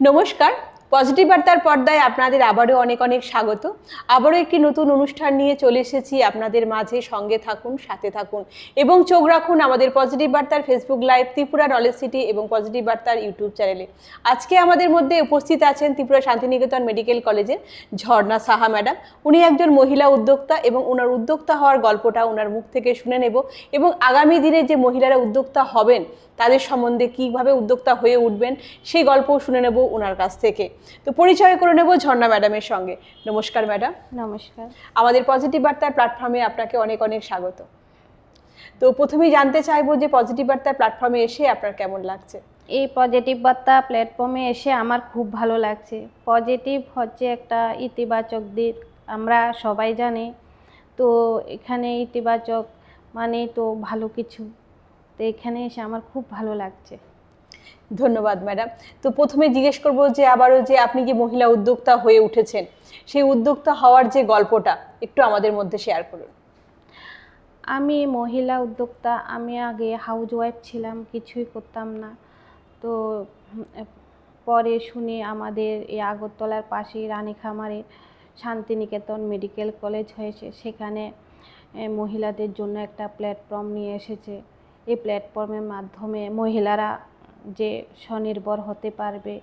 নমস্কার। পজিটিভ বার্তার পর্দায় আপনাদের আবারও অনেক অনেক স্বাগত। আবারও একটি নতুন অনুষ্ঠান নিয়ে চলে এসেছি। আপনাদের মাঝে সঙ্গে থাকুন, সাথে থাকুন এবং চোখ রাখুন আমাদের পজিটিভ বার্তার Facebook live Tripura knowledge city এবং পজিটিভ বার্তার ইউটিউব চ্যানেলে আজকে আমাদের মধ্যে উপস্থিত আছেন ত্রিপুরা শান্তিনিকেতন মেডিকেল কলেজের ঝর্ণা সাহা ম্যাডাম। উনি একজন মহিলা উদ্যোক্তা এবং ওনার উদ্যোক্তা হওয়ার গল্পটা ওনার মুখ থেকে শুনে নেব এবং আগামী দিনে যে মহিলারা উদ্যোক্তা হবেন তাদের সম্বন্ধে কীভাবে উদ্যোক্তা হয়ে উঠবেন সেই গল্পও শুনে নেব ওনার কাছ থেকে। তো পরিচয় করে নেব ঝর্ণা ম্যাডামের সঙ্গে। নমস্কার ম্যাডাম। নমস্কার। আমাদের পজিটিভ বার্তার প্ল্যাটফর্মে আপনাকে অনেক অনেক স্বাগত। তো প্রথমেই জানতে চাইব যে পজিটিভ বার্তার প্ল্যাটফর্মে এসে আপনার কেমন লাগছে? এই পজিটিভ বার্তা প্ল্যাটফর্মে এসে আমার খুব ভালো লাগছে। পজিটিভ হচ্ছে একটা ইতিবাচক দিক আমরা সবাই জানি। তো এখানে ইতিবাচক মানে তো ভালো কিছু। তো এখানে এসে আমার খুব ভালো লাগছে। ধন্যবাদ ম্যাডাম। তো প্রথমে জিজ্ঞেস করব যে আবারও যে আপনি যে মহিলা উদ্যোক্তা হয়ে উঠেছেন সেই উদ্যোক্তা হওয়ার যে গল্পটা একটু আমাদের মধ্যে শেয়ার করুন। আমি মহিলা উদ্যোক্তা আমি আগে হাউস ওয়াইফ ছিলাম কিছুই করতাম না। তো পরে শুনে আমাদের এই আগরতলার পাশেই রানীখামারে শান্তিনিকেতন মেডিকেল কলেজ হয়েছে। সেখানে মহিলাদের জন্য একটা প্ল্যাটফর্ম নিয়ে এসেছে। এই প্ল্যাটফর্মের মাধ্যমে মহিলারা যে স্বনির্ভর হতে পারবে,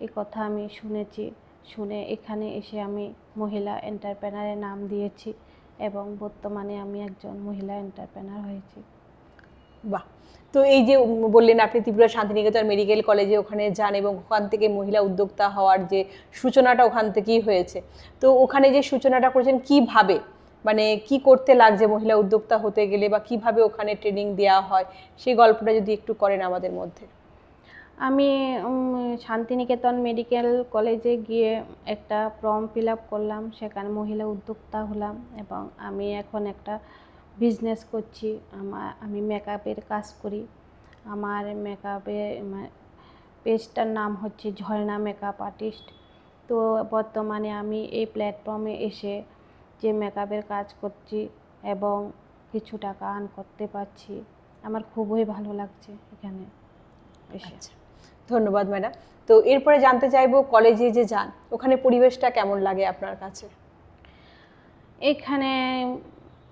এ কথা আমি শুনেছি। শুনে এখানে এসে আমি মহিলা এন্টারপ্রেনারের নাম দিয়েছি এবং বর্তমানে আমি একজন মহিলা এন্টারপ্রেনার হয়েছি। বাহ! তো এই যে বললেন আপনি ত্রিপুরা শান্তিনিকেতন মেডিকেল কলেজে ওখানে যান এবং ওখান থেকে মহিলা উদ্যোক্তা হওয়ার যে সূচনাটা ওখান থেকেই হয়েছে। তো ওখানে যে সূচনাটা করেছেন, কীভাবে মানে কি করতে লাগছে মহিলা উদ্যোক্তা হতে গেলে বা কীভাবে ওখানে ট্রেনিং দেওয়া হয়, সেই গল্পটা যদি একটু করেন আমাদের মধ্যে। আমি শান্তিনিকেতন মেডিকেল কলেজে গিয়ে একটা ফর্ম ফিল আপ করলাম, সেখানে মহিলা উদ্যোক্তা হলাম এবং আমি এখন একটা বিজনেস করছি। আমার আমি মেকআপের কাজ করি। আমার মেকআপে পেজটার নাম হচ্ছে ঝর্ণা মেকআপ আর্টিস্ট তো বর্তমানে আমি এই প্ল্যাটফর্মে এসে যে মেকআপের কাজ করছি এবং কিছু টাকা আর্ন করতে পারছি আমার খুবই ভালো লাগছে এখানে এসে। আচ্ছা ধন্যবাদ ম্যাডাম। তো এরপরে জানতে চাইব কলেজে যে যান ওখানে পরিবেশটা কেমন লাগে আপনার কাছে? এখানে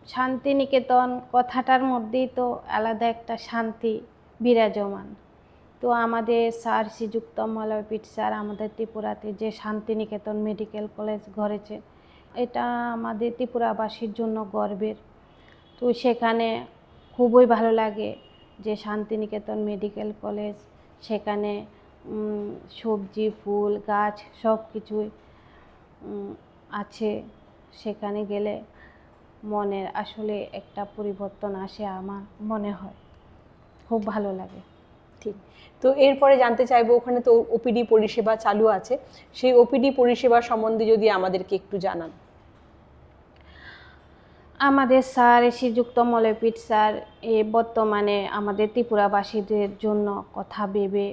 শান্তিনিকেতন কথাটার মধ্যেই তো আলাদা একটা শান্তি বিরাজমান। তো আমাদের স্যার শ্রীযুক্ত মলয়পীঠ স্যার আমাদের ত্রিপুরাতে যে শান্তিনিকেতন মেডিকেল কলেজ গড়েছে এটা আমাদের ত্রিপুরাবাসীর জন্য গর্বের। তো সেখানে খুবই ভালো লাগে যে শান্তিনিকেতন মেডিকেল কলেজ, সেখানে সবজি, ফুল, গাছ সব কিছুই আছে। সেখানে গেলে মনের আসলে একটা পরিবর্তন আসে আমার মনে হয়। খুব ভালো লাগে। ঠিক। তো এরপরে জানতে চাইব, ওখানে তো ওপিডি পরিষেবা চালু আছে। সেই ওপিডি পরিষেবা সম্বন্ধে যদি আমাদেরকে একটু জানান। আমাদের স্যার শ্রীযুক্ত মলয়পীঠ স্যার, এ বর্তমানে আমাদের ত্রিপুরাবাসীদের জন্য কথা ভেবে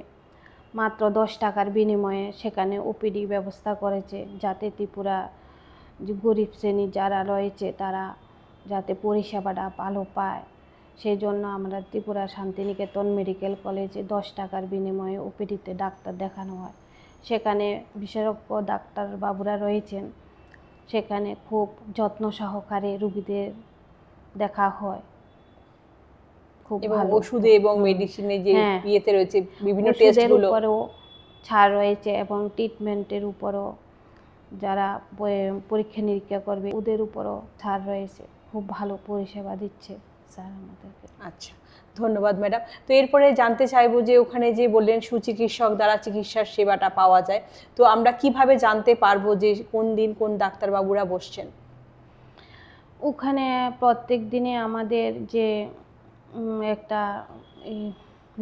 মাত্র দশ টাকার বিনিময়ে সেখানে ওপিডি ব্যবস্থা করেছে যাতে ত্রিপুরা গরিব শ্রেণি যারা রয়েছে তারা যাতে পরিষেবাটা ভালো পায়। সেই জন্য আমরা ত্রিপুরা শান্তিনিকেতন মেডিকেল কলেজে দশ টাকার বিনিময়ে ওপিডিতে ডাক্তার দেখানো হয়। সেখানে বিশেষজ্ঞ ডাক্তার বাবুরা রয়েছেন। সেখানে খুব যত্ন সহকারে রুগীদের দেখা হয়। খুব ভালো। ওষুধে এবং মেডিসিনে যে হ্যাঁ। ইয়েতে রয়েছে বিভিন্ন টেস্টগুলো উপরেও ছাড় রয়েছে এবং ট্রিটমেন্টের উপরও যারা পরীক্ষা নিরীক্ষা করবে ওদের উপরও ছাড় রয়েছে। খুব ভালো পরিষেবা দিচ্ছে স্যার আমাদেরকে। আচ্ছা। ধন্যবাদ ম্যাডাম তো এরপরে জানতে চাইব যে ওখানে যে বললেন সুচিকিৎসক দ্বারা চিকিৎসার সেবাটা পাওয়া যায়, তো আমরা কীভাবে জানতে পারব যে কোন দিন কোন ডাক্তারবাবুরা বসছেন? ওখানে প্রত্যেক দিনে আমাদের যে একটা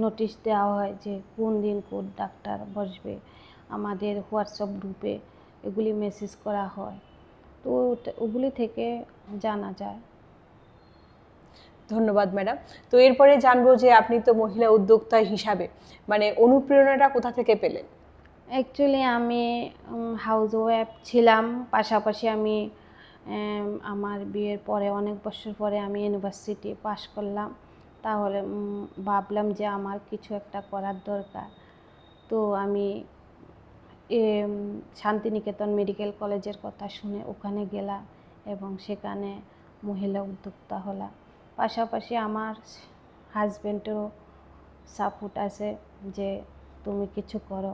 নোটিশ দেওয়া হয় যে কোন দিন কোন ডাক্তার বসবে, আমাদের হোয়াটসঅ্যাপ গ্রুপে এগুলি মেসেজ করা হয়। তো ওগুলি থেকে জানা যায়। ধন্যবাদ ম্যাডাম তো এরপরে জানব যে আপনি তো মহিলা উদ্যোক্তা হিসাবে মানে অনুপ্রেরণাটা কোথা থেকে পেলেন? অ্যাকচুয়ালি আমি হাউস ওয়াইফ ছিলাম পাশাপাশি আমি আমার বিয়ের পরে, অনেক বছর পরে আমি ইউনিভার্সিটি পাশ করলাম। তাহলে ভাবলাম যে আমার কিছু একটা করার দরকার। তো আমি শান্তিনিকেতন মেডিকেল কলেজের কথা শুনে ওখানে গেলাম এবং সেখানে মহিলা উদ্যোক্তা হলাম। পাশাপাশি আমার হাজব্যান্ডেরও সাপোর্ট আছে যে তুমি কিছু করো।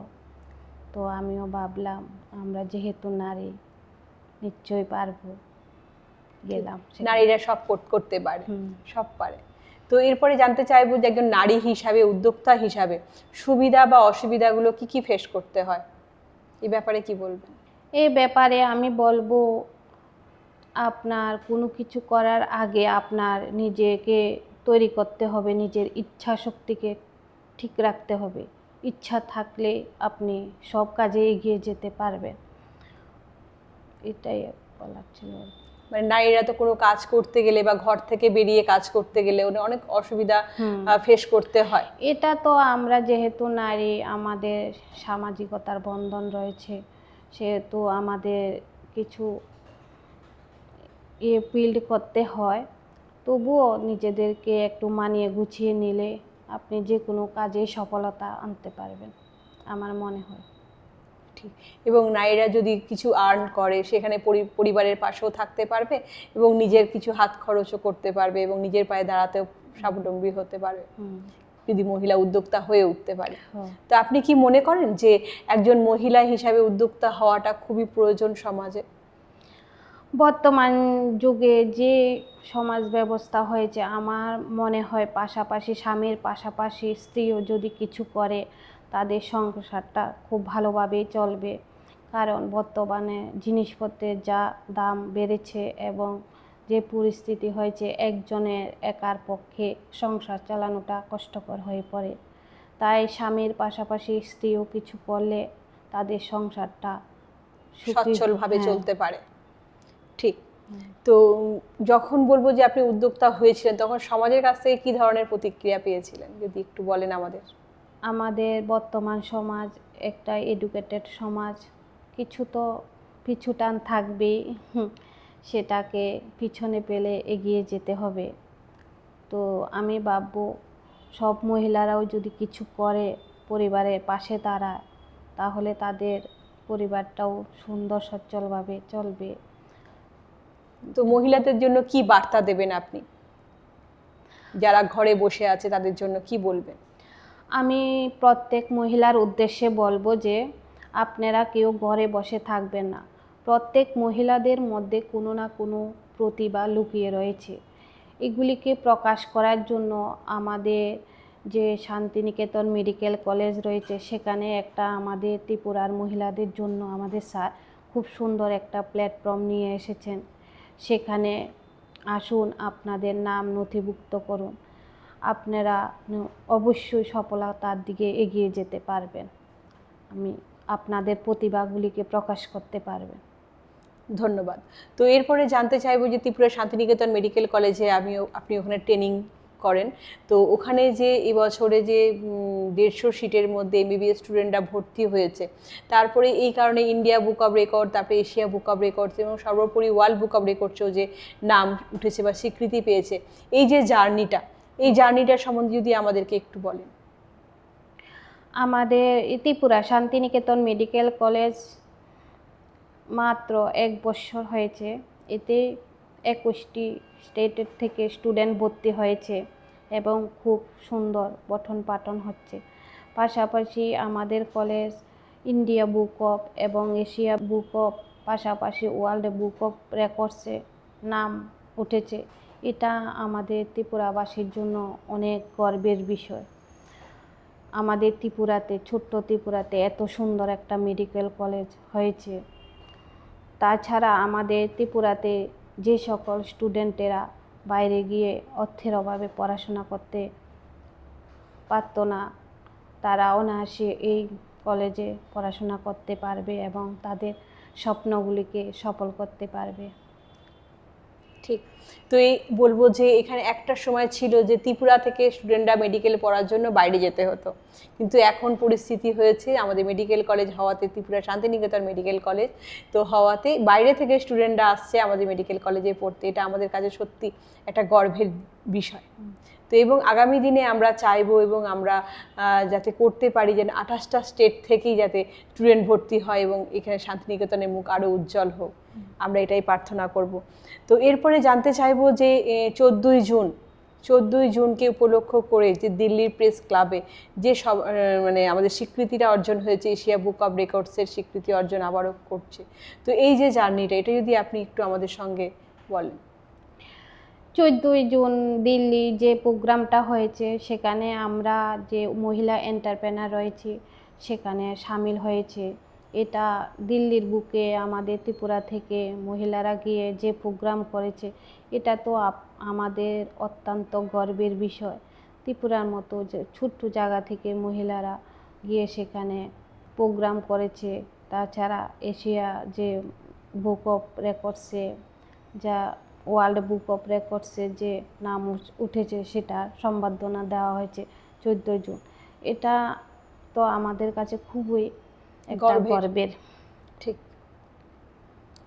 তো আমিও ভাবলাম আমরা যেহেতু নারী নিশ্চয়ই পারব। গেলাম। নারীরা সব করতে পারে সব পারে। তো এরপরে জানতে চাইব যে একজন নারী হিসাবে উদ্যোক্তা হিসাবে সুবিধা বা অসুবিধাগুলো কি কি ফেস করতে হয়? এই ব্যাপারে কি বলবেন? এই ব্যাপারে আমি বলব আপনার কোনো কিছু করার আগে আপনার নিজেকে তৈরি করতে হবে নিজের ইচ্ছা শক্তিকে ঠিক রাখতে হবে। ইচ্ছা থাকলে আপনি সব কাজে এগিয়ে যেতে পারবেন। এটাই বলার ছিল। মানে নারীরা তো কোনো কাজ করতে গেলে বা ঘর থেকে বেরিয়ে কাজ করতে গেলে অনেক অসুবিধা ফেস করতে হয়। এটা তো আমরা যেহেতু নারী আমাদের সামাজিকতার বন্ধন রয়েছে সেহেতু আমাদের কিছু বিল্ড করতে হয়। তবুও নিজেদেরকে একটু মানিয়ে গুছিয়ে নিলে আপনি যে কোনো কাজে সফলতা আনতে পারবেন আমার মনে হয়। ঠিক। এবং নারীরা যদি কিছু আর্ন করে সেখানে পরি- পরিবারের পাশেও থাকতে পারবে এবং নিজের কিছু হাত খরচও করতে পারবে এবং নিজের পায়ে দাঁড়াতেও স্বাবলম্বী হতে পারবে। যদি মহিলা উদ্যোক্তা হয়ে উঠতে পারে। তো আপনি কি মনে করেন যে একজন মহিলা হিসাবে উদ্যোক্তা হওয়াটা খুবই প্রয়োজন সমাজে? বর্তমান যুগে যে সমাজ ব্যবস্থা হয়েছে আমার মনে হয় পাশাপাশি স্বামীর পাশাপাশি স্ত্রীও যদি কিছু করে তাদের সংসারটা খুব ভালোভাবেই চলবে। কারণ বর্তমানে জিনিসপত্রের যা দাম বেড়েছে এবং যে পরিস্থিতি হয়েছে একজনের একার পক্ষে সংসার চালানোটা কষ্টকর হয়ে পড়ে। তাই স্বামীর পাশাপাশি স্ত্রীও কিছু করলে তাদের সংসারটা সচ্ছলভাবে হ্যাঁ। চলতে পারে। ঠিক। তো যখন বলব যে আপনি উদ্যোক্তা হয়েছিলেন, তখন সমাজের কাছ থেকে কি ধরনের প্রতিক্রিয়া পেয়েছিলেন, যদি একটু বলেন আমাদের? আমাদের বর্তমান সমাজ একটা এডুকেটেড সমাজ। কিছু তো পিছুটান থাকবেই সেটাকে পিছনে পেলে এগিয়ে যেতে হবে। তো আমি ভাববো সব মহিলারাও যদি কিছু করে পরিবারের পাশে দাঁড়ায়, তাহলে তাদের পরিবারটাও সুন্দর, সচ্ছলভাবে চলবে। তো মহিলাদের জন্য কি বার্তা দেবেন আপনি? যারা ঘরে বসে আছে, তাদের জন্য কি বলবেন? আমি প্রত্যেক মহিলার উদ্দেশ্যে বলব যে, আপনারা কেউ ঘরে বসে থাকবেন না। প্রত্যেক মহিলাদের মধ্যে কোনো না কোনো প্রতিভা লুকিয়ে রয়েছে। এগুলিকে প্রকাশ করার জন্য আমাদের যে শান্তিনিকেতন মেডিকেল কলেজ রয়েছে, সেখানে একটা আমাদের ত্রিপুরার মহিলাদের জন্য আমাদের স্যার খুব সুন্দর একটা প্ল্যাটফর্ম নিয়ে এসেছেন। সেখানে আসুন, আপনাদের নাম নথিভুক্ত করুন। আপনারা অবশ্যই সফলতার দিকে এগিয়ে যেতে পারবেন। আমি আপনাদের প্রতিভাগুলিকে প্রকাশ করতে পারবেন। ধন্যবাদ। তো এরপরে জানতে চাইব যে ত্রিপুরা শান্তিনিকেতন মেডিকেল কলেজে আমিও, আপনি ওখানে ট্রেনিং করেন। তো ওখানে যে এবছরে যে দেড়শো সিটের মধ্যে এমবিবিএস স্টুডেন্টরা ভর্তি হয়েছে। তারপরে এই কারণে ইন্ডিয়া বুক অফ রেকর্ড তারপরে এশিয়া বুক অফ রেকর্ডস এবং সর্বোপরি ওয়ার্ল্ড বুক অফ রেকর্ডসেও যে নাম উঠেছে বা স্বীকৃতি পেয়েছে। এই যে জার্নিটা, এই জার্নিটা সম্বন্ধে যদি আমাদেরকে একটু বলেন। আমাদের ত্রিপুরা শান্তিনিকেতন মেডিকেল কলেজ মাত্র এক বছর হয়েছে। এতে একুশটি স্টেটের থেকে স্টুডেন্ট ভর্তি হয়েছে। এবং খুব সুন্দর পঠন পাঠন হচ্ছে। পাশাপাশি আমাদের কলেজ, ইন্ডিয়া বুক অফ এবং এশিয়া বুক অফ, পাশাপাশি ওয়ার্ল্ড বুক অফ রেকর্ডসে নাম উঠেছে। এটা আমাদের ত্রিপুরাবাসীর জন্য অনেক গর্বের বিষয়। আমাদের ত্রিপুরাতে, ছোট্ট ত্রিপুরাতে এত সুন্দর একটা মেডিকেল কলেজ হয়েছে। তাছাড়া আমাদের ত্রিপুরাতে যে সকল স্টুডেন্টেরা বাইরে গিয়ে অর্থের অভাবে পড়াশোনা করতে পারত না। তারা অনায়াসে এই কলেজে পড়াশোনা করতে পারবে এবং তাদের স্বপ্নগুলিকে সফল করতে পারবে। ঠিক। তো এই বলব যে এখানে একটা সময় ছিল যে ত্রিপুরা থেকে স্টুডেন্টরা মেডিকেল পড়ার জন্য বাইরে যেতে হতো। কিন্তু এখন পরিস্থিতি হয়েছে, আমাদের মেডিকেল কলেজ হওয়াতে, ত্রিপুরা শান্তিনিকেতন মেডিকেল কলেজ তো হওয়াতে বাইরে থেকে স্টুডেন্টরা আসছে আমাদের মেডিকেল কলেজে পড়তে। এটা আমাদের কাছে সত্যি একটা গর্বের বিষয়। তো এবং আগামী দিনে আমরা চাইব এবং আমরা যাতে করতে পারি যেন আঠাশটা স্টেট থেকেই যাতে স্টুডেন্ট ভর্তি হয় এবং এখানে শান্তিনিকেতনের মুখ আরও উজ্জ্বল হোক। আমরা এটাই প্রার্থনা করব। তো এরপরে জানতে চাইব যে চোদ্দোই জুন, চোদ্দোই জুনকে উপলক্ষ করে যে দিল্লির প্রেস ক্লাবে যে সব মানে আমাদের স্বীকৃতিটা অর্জন হয়েছে, এশিয়া বুক অফ রেকর্ডসের স্বীকৃতি অর্জন আবারও করছে। তো এই যে জার্নিটা, এটা যদি আপনি একটু আমাদের সঙ্গে বলেন। চোদ্দোই জুন দিল্লি যে প্রোগ্রামটা হয়েছে, সেখানে আমরা যে মহিলা এন্টারপ্রেনার রয়েছি, সেখানে সামিল হয়েছে। এটা দিল্লির বুকে আমাদের ত্রিপুরা থেকে মহিলারা গিয়ে যে প্রোগ্রাম করেছে, এটা তো আমাদের অত্যন্ত গর্বের বিষয়। ত্রিপুরার মতো যে ছোট্ট জায়গা থেকে মহিলারা গিয়ে সেখানে প্রোগ্রাম করেছে। তাছাড়া এশিয়া যে বুক অফ রেকর্ডসে, যা ওয়ার্ল্ড বুক অফ রেকর্ডসে যে নাম উঠ- উঠেছে, সেটা সম্বর্ধনা দেওয়া হয়েছে চোদ্দোই জুন। এটা তো আমাদের কাছে খুবই একটা গর্বের। গর্বের ঠিক।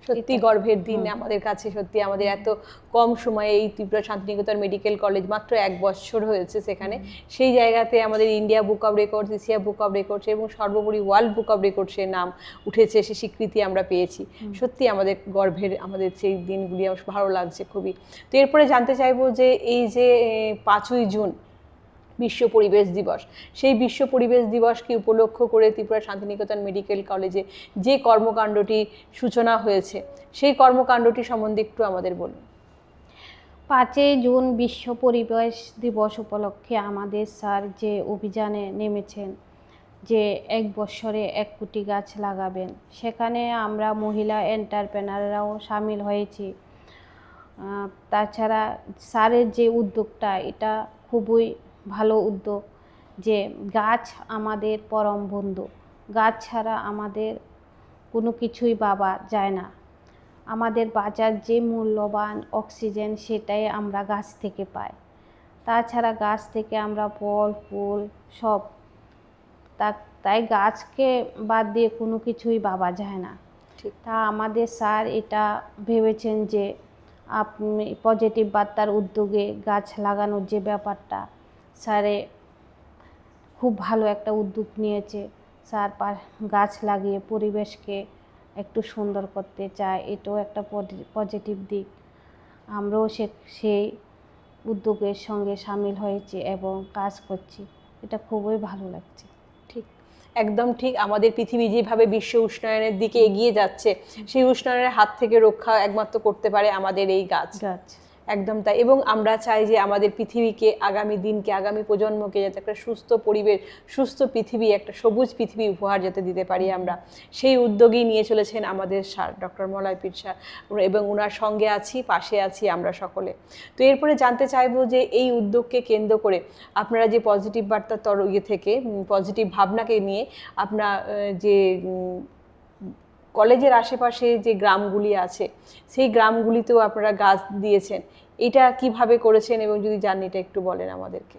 সত্যি। গর্বের দিন আমাদের কাছে সত্যি আমাদের এত কম সময়ে এই ত্রিপুরা শান্তিনিকেতন মেডিকেল কলেজ মাত্র এক বছর হয়েছে সেখানে। সেই জায়গাতে আমাদের India book of records Asia book of records এবং সর্বোপরি ওয়ার্ল্ড বুক অফ রেকর্ডসের নাম উঠেছে সে স্বীকৃতি আমরা পেয়েছি। সত্যি আমাদের গর্বের আমাদের সেই দিনগুলি আমার ভালো লাগছে খুবই। তো এরপরে জানতে চাইব যে এই যে পাঁচই জুন বিশ্ব পরিবেশ দিবস। সেই বিশ্ব পরিবেশ দিবসকে উপলক্ষ করে ত্রিপুরা শান্তিনিকেতন মেডিকেল কলেজে যে কর্মকাণ্ডটি সূচনা হয়েছে, সেই কর্মকাণ্ডটি সম্বন্ধে একটু আমাদের বলুন। পাঁচই জুন বিশ্ব পরিবেশ দিবস উপলক্ষে আমাদের স্যার যে অভিযানে নেমেছেন, যে এক বছরে এক কোটি গাছ লাগাবেন, সেখানে আমরা মহিলা এন্টারপ্রেনাররাও সামিল হয়েছি। তাছাড়া স্যারের যে উদ্যোগটা, এটা খুবই ভালো উদ্যোগ যে গাছ আমাদের পরম বন্ধু। গাছ ছাড়া আমাদের কোনো কিছুই বাবা যায় না। আমাদের বাঁচার যে মূল্যবান অক্সিজেন সেটাই আমরা গাছ থেকে পাই। তাছাড়া গাছ থেকে আমরা ফল ফুল সব তা তাই গাছকে বাদ দিয়ে কোনো কিছুই বাবা যায় না। তা আমাদের স্যার এটা ভেবেছেন যে আপনি পজিটিভ বার্তার উদ্যোগে গাছ লাগানোর যে ব্যাপারটা স্যারে খুব ভালো একটা উদ্যোগ নিয়েছে। স্যার পা- গাছ লাগিয়ে পরিবেশকে একটু সুন্দর করতে চায় এটাও একটা পজিটিভ দিক। আমরাও সে সেই উদ্যোগের সঙ্গে সামিল হয়েছি এবং কাজ করছি। এটা খুবই ভালো লাগছে। ঠিক একদম ঠিক। আমাদের পৃথিবী যেভাবে বিশ্ব উষ্ণায়নের দিকে এগিয়ে যাচ্ছে সেই উষ্ণায়নের হাত থেকে রক্ষা একমাত্র করতে পারে আমাদের এই গাছ। গাছ। একদম তাই। এবং আমরা চাই যে আমাদের পৃথিবীকে, আগামী দিনকে, আগামী প্রজন্মকে যাতে একটা সুস্থ পরিবেশ, সুস্থ পৃথিবী, একটা সবুজ পৃথিবী উপহার যাতে দিতে পারি আমরা। সেই উদ্যোগই নিয়ে চলেছেন আমাদের স্যার ডক্টর মলয় পীর স্যার এবং ওনার সঙ্গে আছি, পাশে আছি আমরা সকলে। তো এরপরে জানতে চাইব যে এই উদ্যোগকে কেন্দ্র করে আপনারা যে পজিটিভ বার্তার তর ইয়ে থেকে পজিটিভ ভাবনাকে নিয়ে আপনার যে কলেজের আশেপাশে যে গ্রামগুলি আছে, সেই গ্রামগুলিতেও আপনারা গাছ দিয়েছেন। এটা কীভাবে করেছেন এবং যদি জার্নিটা একটু বলেন আমাদেরকে।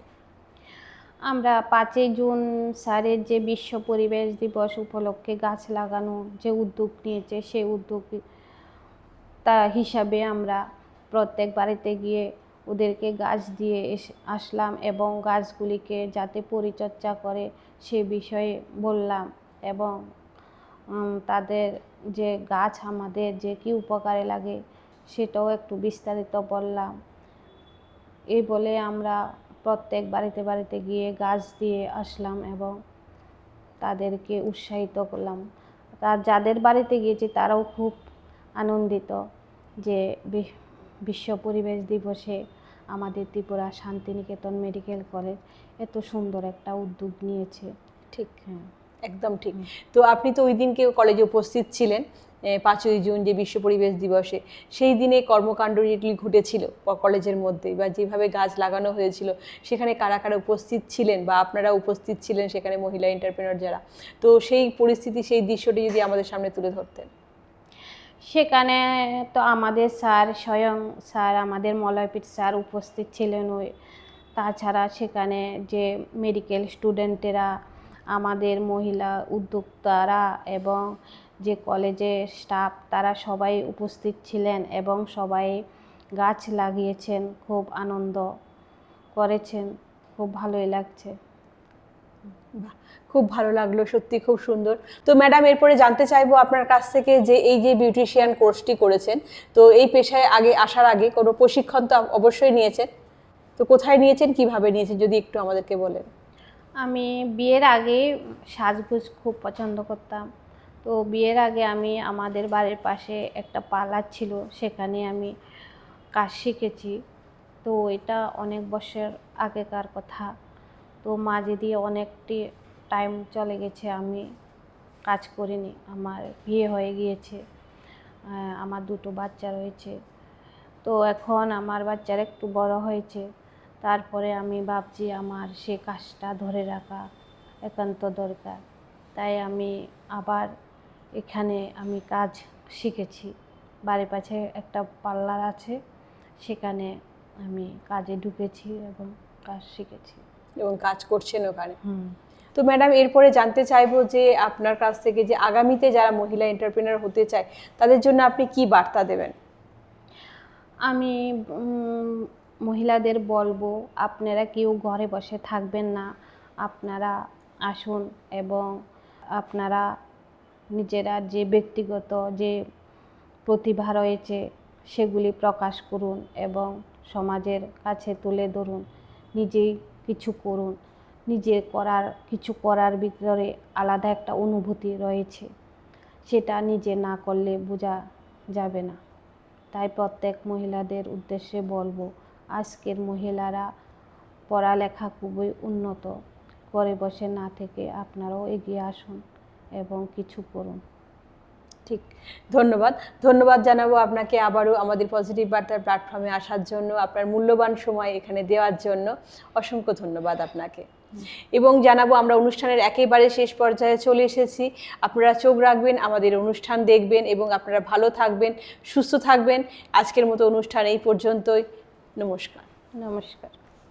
আমরা পাঁচই জুন স্যারের যে বিশ্ব পরিবেশ দিবস উপলক্ষে গাছ লাগানো যে উদ্যোগ নিয়েছে, সেই উদ্যোগ তা হিসাবে আমরা প্রত্যেক বাড়িতে গিয়ে ওদেরকে গাছ দিয়ে আসলাম এবং গাছগুলিকে যাতে পরিচর্যা করে সে বিষয়ে বললাম এবং তাদের যে গাছ আমাদের যে কী উপকারে লাগে সেটাও একটু বিস্তারিত বললাম। এই বলে আমরা প্রত্যেক বাড়িতে বাড়িতে গিয়ে গাছ দিয়ে আসলাম এবং তাদেরকে উৎসাহিত করলাম। তার যাদের বাড়িতে গিয়েছি তারাও খুব আনন্দিত যে বিশ্ব পরিবেশ দিবসে আমাদের ত্রিপুরা শান্তিনিকেতন মেডিকেল কলেজ এত সুন্দর একটা উদ্যোগ নিয়েছে। ঠিক। হ্যাঁ। একদম ঠিক। তো আপনি তো ওই দিনকে কলেজে উপস্থিত ছিলেন পাঁচই জুন যে বিশ্ব পরিবেশ দিবসে। সেই দিনে কর্মকাণ্ড যেগুলি ঘটেছিল কলেজের মধ্যে বা যেভাবে গাছ লাগানো হয়েছিল সেখানে কারা কারা উপস্থিত ছিলেন বা আপনারা উপস্থিত ছিলেন সেখানে মহিলা এন্টারপ্রেনার যারা? তো সেই পরিস্থিতি সেই দৃশ্যটি যদি আমাদের সামনে তুলে ধরতেন। সেখানে তো আমাদের স্যার স্বয়ং স্যার আমাদের মলয়পীঠ স্যার উপস্থিত ছিলেন ওই। তাছাড়া সেখানে যে মেডিকেল স্টুডেন্টেরা আমাদের মহিলা উদ্যোক্তারা এবং যে কলেজের স্টাফ তারা সবাই উপস্থিত ছিলেন এবং সবাই গাছ লাগিয়েছেন, খুব আনন্দ করেছেন, খুব ভালোই লাগছে। খুব ভালো লাগল, সত্যি খুব সুন্দর। তো ম্যাডাম এরপরে জানতে চাইব আপনার কাছ থেকে যে এই যে বিউটিশিয়ান কোর্সটি করেছেন, তো এই পেশায় আগে আসার আগে কোনো প্রশিক্ষণ তো অবশ্যই নিয়েছেন। তো কোথায় নিয়েছেন, কীভাবে নিয়েছেন, যদি একটু আমাদেরকে বলেন। আমি বিয়ের আগে সাজগোজ খুব পছন্দ করতাম। তো বিয়ের আগে আমি আমাদের বাড়ির পাশে একটা পার্লার ছিল, সেখানে আমি কাজ শিখেছি। তো এটা অনেক বছর আগেকার কথা। তো মাঝে দিয়ে অনেকটি টাইম চলে গেছে, আমি কাজ করিনি, আমার বিয়ে হয়ে গিয়েছে আমার দুটো বাচ্চা রয়েছে। তো এখন আমার বাচ্চার একটু বড় হয়েছে। তারপরে আমি ভাবছি আমার সে কাজটা ধরে রাখা একান্ত দরকার। তাই আমি আবার এখানে আমি কাজ শিখেছি। বাড়ির পাশে একটা পার্লার আছে সেখানে আমি কাজে ঢুকেছি এবং কাজ শিখেছি। এবং কাজ করছেন ওখানে। তো ম্যাডাম এরপরে জানতে চাইব যে আপনার কাছ থেকে যে আগামীতে যারা মহিলা এন্টারপ্রেনার হতে চায় তাদের জন্য আপনি কি বার্তা দেবেন? আমি মহিলাদের বলব, আপনারা কেউ ঘরে বসে থাকবেন না। আপনারা আসুন এবং আপনারা নিজেরা যে ব্যক্তিগত যে প্রতিভা রয়েছে, সেগুলি প্রকাশ করুন এবং সমাজের কাছে তুলে ধরুন। নিজেই কিছু করুন। নিজে করার, কিছু করার ভিতরে আলাদা একটা অনুভূতি রয়েছে। সেটা নিজে না করলে বোঝা যাবে না। তাই প্রত্যেক মহিলাদের উদ্দেশ্যে বলব আজকের মহিলারা পড়ালেখা খুবই উন্নত। করে বসে না থেকে আপনারাও এগিয়ে আসুন এবং কিছু করুন। ঠিক, ধন্যবাদ। ধন্যবাদ জানাব আপনাকে আবারও আমাদের পজিটিভ বার্তার প্ল্যাটফর্মে আসার জন্য, আপনার মূল্যবান সময় এখানে দেওয়ার জন্য। অসংখ্য ধন্যবাদ আপনাকে। এবং জানাব আমরা অনুষ্ঠানের একেবারে শেষ পর্যায়ে চলে এসেছি। আপনারা চোখ রাখবেন, আমাদের অনুষ্ঠান দেখবেন এবং আপনারা ভালো থাকবেন, সুস্থ থাকবেন। আজকের মতো অনুষ্ঠান এই পর্যন্তই। নমস্কার। নমস্কার।